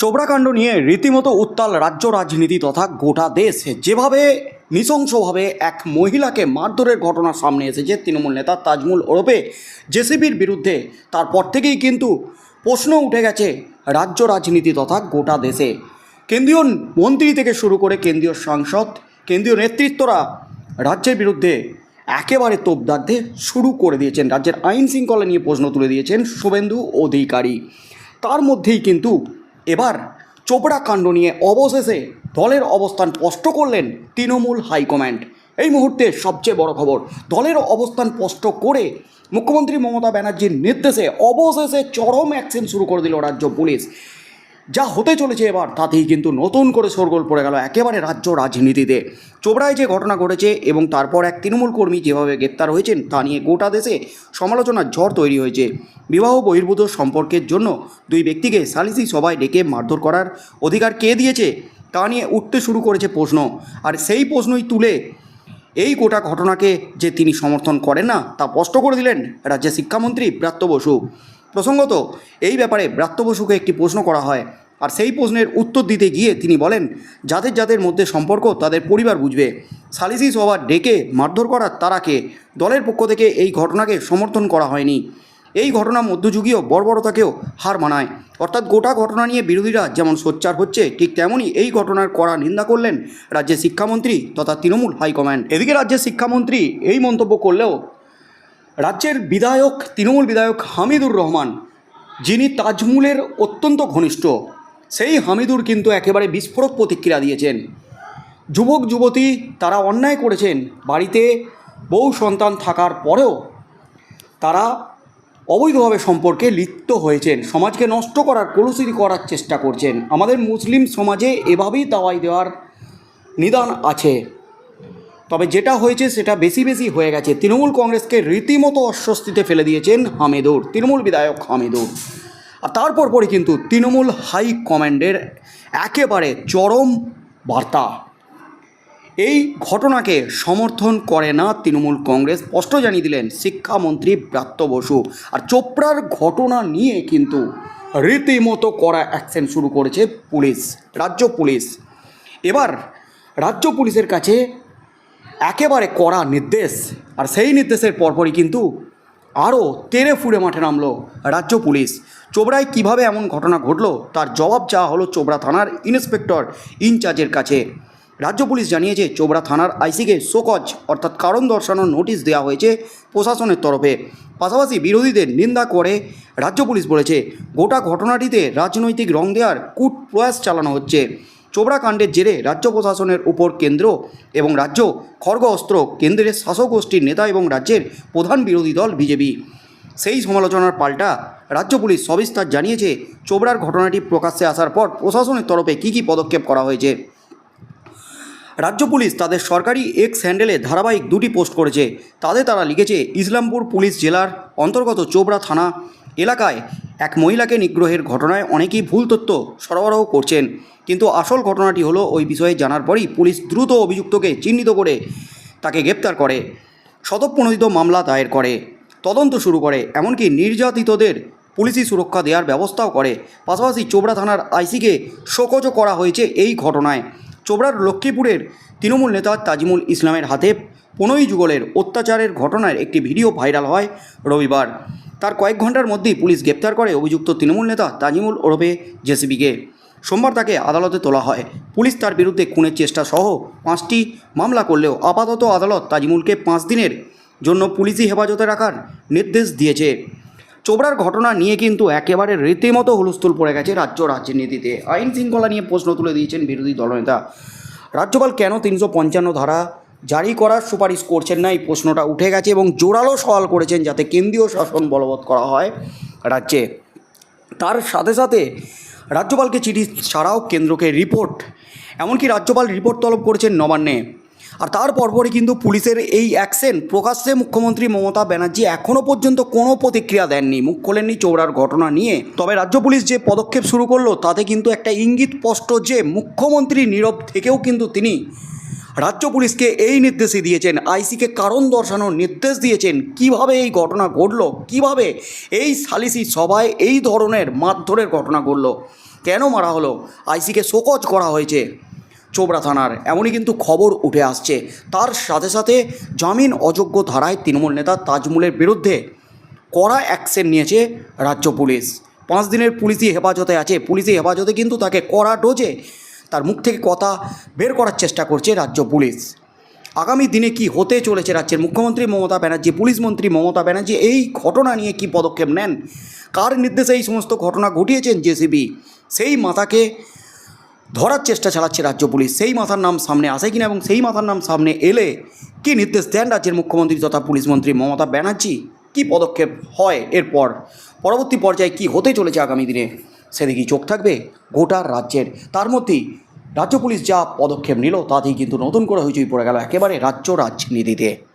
চোবড়াকাণ্ড নিয়ে রীতিমতো উত্তাল রাজ্য রাজনীতি তথা গোটা দেশ যেভাবে নৃশংসভাবে এক মহিলাকে মারধরের ঘটনা সামনে এসেছে, তৃণমূল নেতা তাজমুল ওরফে জেসিবির বিরুদ্ধে, তারপর থেকেই কিন্তু প্রশ্ন উঠে গেছে রাজ্য রাজনীতি তথা গোটা দেশে। কেন্দ্রীয় মন্ত্রী থেকে শুরু করে কেন্দ্রীয় সাংসদ, কেন্দ্রীয় নেতৃত্বরা রাজ্যের বিরুদ্ধে একেবারে তোপ দাগতে শুরু করে দিয়েছেন। রাজ্যের আইন শৃঙ্খলা নিয়ে প্রশ্ন তুলে দিয়েছেন শুভেন্দু অধিকারী। তার মধ্যেই কিন্তু এবার চোপড়া কাণ্ড নিয়ে অবশেষে দলের অবস্থান স্পষ্ট করলেন তৃণমূল হাইকমান্ড। এই মুহূর্তে সবচেয়ে বড় খবর, দলের অবস্থান স্পষ্ট করে মুখ্যমন্ত্রী মমতা ব্যানার্জির নির্দেশে অবশেষে চরম অ্যাকশন শুরু করে দিল রাজ্য পুলিশ। যা হতে চলেছে এবার, তাতেই কিন্তু নতুন করে সরগোল পড়ে গেল একেবারে রাজ্য রাজনীতিতে। চোপড়ায় যে ঘটনা ঘটেছে এবং তারপর এক তৃণমূল কর্মী যেভাবে গ্রেপ্তার হয়েছেন, তা নিয়ে গোটা দেশে সমালোচনার ঝড় তৈরি হয়েছে। বিবাহ বহির্ভূত সম্পর্কের জন্য দুই ব্যক্তিকে সালিসি সভায় ডেকে মারধর করার অধিকার কে দিয়েছে, তা নিয়ে উঠতে শুরু করেছে প্রশ্ন। আর সেই প্রশ্নই তুলে এই গোটা ঘটনাকে যে তিনি সমর্থন করেন না, তা স্পষ্ট করে দিলেন রাজ্যের শিক্ষামন্ত্রী ব্রাত্য বসু। প্রসঙ্গত, এই ব্যাপারে ব্রাত্য বসুকে একটি প্রশ্ন করা হয় আর সেই প্রশ্নের উত্তর দিতে গিয়ে তিনি বলেন যাদের যাদের মধ্যে সম্পর্ক তাদের পরিবার বুঝবে। সালিসি সভা ডেকে মারধর করার তারাকে দলের পক্ষ থেকে এই ঘটনাকে সমর্থন করা হয়নি। এই ঘটনা মধ্যযুগীয় বর্বরতাকেও হার মানায়। অর্থাৎ গোটা ঘটনা নিয়ে বিরোধীরা যেমন সোচ্চার হচ্ছে, ঠিক তেমনই এই ঘটনার কড়া নিন্দা করলেন রাজ্যের শিক্ষামন্ত্রী তথা তৃণমূল হাইকমান্ড। এদিকে রাজ্যের শিক্ষামন্ত্রী এই মন্তব্য করলেও, রাজ্যের বিধায়ক, তৃণমূল বিধায়ক হামিদুর রহমান, যিনি তাজমুলের অত্যন্ত ঘনিষ্ঠ সেই হামিদুর কিন্তু একেবারে বিস্ফোরক প্রতিক্রিয়া দিয়েছেন। যুবক, যুবতী তারা অন্যায় করেছেন। বাড়িতে বউ সন্তান থাকার পরেও তারা অবৈধভাবে সম্পর্কে লিপ্ত হয়েছেন। সমাজকে নষ্ট করার কলুষিত করার চেষ্টা করছেন। আমাদের মুসলিম সমাজে এভাবেই দাওয়াই দেওয়ার নিদান আছে। তবে যেটা হয়েছে সেটা বেশি বেশি হয়ে গেছে। তৃণমূল কংগ্রেসকে রীতিমতো অস্বস্তিতে ফেলে দিয়েছেন হামিদুর। তৃণমূল বিধায়ক হামেদুর। আর তারপর পরে কিন্তু তৃণমূল হাই কমান্ডের একেবারে চরম বার্তা। এই ঘটনাকে সমর্থন করে না তৃণমূল কংগ্রেস। স্পষ্ট জানিয়ে দিলেন শিক্ষামন্ত্রী ব্রাত্য বসু। আর চোপড়ার ঘটনা নিয়ে কিন্তু রীতিমতো করা অ্যাকশন শুরু করেছে পুলিশ, রাজ্য পুলিশ। এবার রাজ্য পুলিশের কাছে একেবারে কড়া নির্দেশ। আর সেই নির্দেশের পরপরই কিন্তু আরও তেরে ফুড়ে মাঠে নামল রাজ্য পুলিশ। চোবড়ায় কীভাবে এমন ঘটনা ঘটলো, তার জবাব চাওয়া হলো চোবড়া থানার ইন্সপেক্টর ইনচার্জের কাছে। রাজ্য পুলিশ জানিয়েছে চোবড়া থানার আইসিকে শোকজ, অর্থাৎ কারণ দর্শানোর নোটিশ দেওয়া হয়েছে প্রশাসনের তরফে। পাশাপাশি বিরোধীদের নিন্দা করে রাজ্য পুলিশ বলেছে, গোটা ঘটনাটিতে রাজনৈতিক রং দেওয়ার কূট প্রয়াস চালানো হচ্ছে। চোবড়া কাণ্ডের জেরে রাজ্য প্রশাসনের উপর কেন্দ্র এবং রাজ্য খর্গ অস্ত্র কেন্দ্রের শাসক গোষ্ঠীর নেতা এবং রাজ্যের প্রধান বিরোধী দল বিজেপি। সেই সমালোচনার পাল্টা রাজ্য পুলিশ সবিস্তার জানিয়েছে চোবড়ার ঘটনাটি প্রকাশ্যে আসার পর প্রশাসনের তরফে কী কী পদক্ষেপ করা হয়েছে। রাজ্য পুলিশ তাদের সরকারি এক্স হ্যান্ডেলে ধারাবাহিক দুটি পোস্ট করেছে। তাদের তারা লিখেছে, ইসলামপুর পুলিশ জেলার অন্তর্গত চোবড়া থানা এলাকায় এক মহিলাকে নিগ্রহের ঘটনায় অনেকেই ভুল তথ্য সরবরাহ করছেন। কিন্তু আসল ঘটনাটি হলো, ওই বিষয়ে জানার পরই পুলিশ দ্রুত অভিযুক্তকে চিহ্নিত করে তাকে গ্রেপ্তার করে। শতপ্রণোদিত মামলা দায়ের করে, তদন্ত শুরু করে, এমনকি নির্যাতিতদের পুলিশি সুরক্ষা দেওয়ার ব্যবস্থাও করে। পাশাপাশি চোবড়া থানার আইসিকে শোকজও করা হয়েছে এই ঘটনায়। চোবড়ার লক্ষ্মীপুরের তৃণমূল নেতা তাজিমুল ইসলামের হাতে পনেরোই যুগলের অত্যাচারের ঘটনার একটি ভিডিও ভাইরাল হয় রবিবার। তার কয়েক ঘণ্টার মধ্যেই পুলিশ গ্রেপ্তার করে অভিযুক্ত তৃণমূল নেতা তাজিমুল ওরফে জেসিবিকে। সোমবার তাকে আদালতে তোলা হয়। পুলিশ তার বিরুদ্ধে খুনের চেষ্টা সহ পাঁচটি মামলা করলেও আপাতত আদালত তাজিমুলকে পাঁচ দিনের জন্য পুলিশি হেফাজতে রাখার নির্দেশ দিয়েছে। চোবড়ার ঘটনা নিয়ে কিন্তু একেবারে রীতিমতো হুলস্থুল পড়ে গেছে রাজ্য রাজনীতিতে। আইন শৃঙ্খলা নিয়ে প্রশ্ন তুলে দিয়েছেন বিরোধী দলনেতা। রাজ্যপাল কেন তিনশো পঞ্চান্ন ধারা জারি করার সুপারিশ করছেন না, এই প্রশ্নটা উঠে গেছে এবং জোরালো সওয়াল করেছেন যাতে কেন্দ্রীয় শাসন বলবৎ করা হয় রাজ্যে। তার সাথে সাথে রাজ্যপালকে চিঠি ছাড়াও কেন্দ্রকে রিপোর্ট, এমনকি রাজ্যপাল রিপোর্ট তলব করেছেন নবান্নে। আর তার পরপরই কিন্তু পুলিশের এই অ্যাকশন প্রকাশ্যে মুখ্যমন্ত্রী মমতা ব্যানার্জি এখনও পর্যন্ত কোনো প্রতিক্রিয়া দেননি। মুখ খোলেননি চৌড়ার ঘটনা নিয়ে। তবে রাজ্য পুলিশ যে পদক্ষেপ শুরু করল, তাতে কিন্তু একটা ইঙ্গিত স্পষ্ট যে মুখ্যমন্ত্রী নীরব থেকেও কিন্তু তিনি রাজ্য পুলিশকে এই নির্দেশই দিয়েছেন, আইসিকে কারণ দর্শানোর নির্দেশ দিয়েছেন, কীভাবে এই ঘটনা ঘটলো, কীভাবে এই সালিসি সভায় এই ধরনের মারধরের ঘটনা ঘটলো, কেন মারা হলো, আইসিকে শোকজ করা হয়েছে চোবড়া থানার, এমনই কিন্তু খবর উঠে আসছে। তার সাথে সাথে জামিন অযোগ্য ধারায় তৃণমূল নেতা তাজমুলের বিরুদ্ধে কড়া অ্যাকশন নিয়েছে রাজ্য পুলিশ। পাঁচ দিনের পুলিশি হেফাজতে আছে, পুলিশি হেফাজতে কিন্তু তাকে কড়া ডোজে তার মুখ থেকে কথা বের করার চেষ্টা করছে রাজ্য পুলিশ। আগামী দিনে কি হতে চলেছে রাজ্যের মুখ্যমন্ত্রী মমতা ব্যানার্জি, পুলিশ মন্ত্রী মমতা ব্যানার্জি, এই ঘটনা নিয়ে কি পদক্ষেপ নেন? কার নির্দেশে এই সমস্ত ঘটনা ঘটিয়েছেন জেসিবি? সেই মাথাকে ধরার চেষ্টা চালাচ্ছে রাজ্য পুলিশ। সেই মাথার নাম সামনে আসে কিনা এবং সেই মাথার নাম সামনে এলে কি নির্দেশ দেন রাজ্যের মুখ্যমন্ত্রী তথা পুলিশ মন্ত্রী মমতা ব্যানার্জি? কি পদক্ষেপ হয় এরপর? পরবর্তী পর্যায়ে কি হতে চলেছে আগামী দিনে? সেদিকেই চোখ থাকবে গোটা রাজ্যের। তার মধ্যেই রাজ্য পুলিশ যা পদক্ষেপ নিল, তাতেই কিন্তু নতুন করে হইচই পড়ে গেল একেবারে রাজ্য রাজনীতিতে।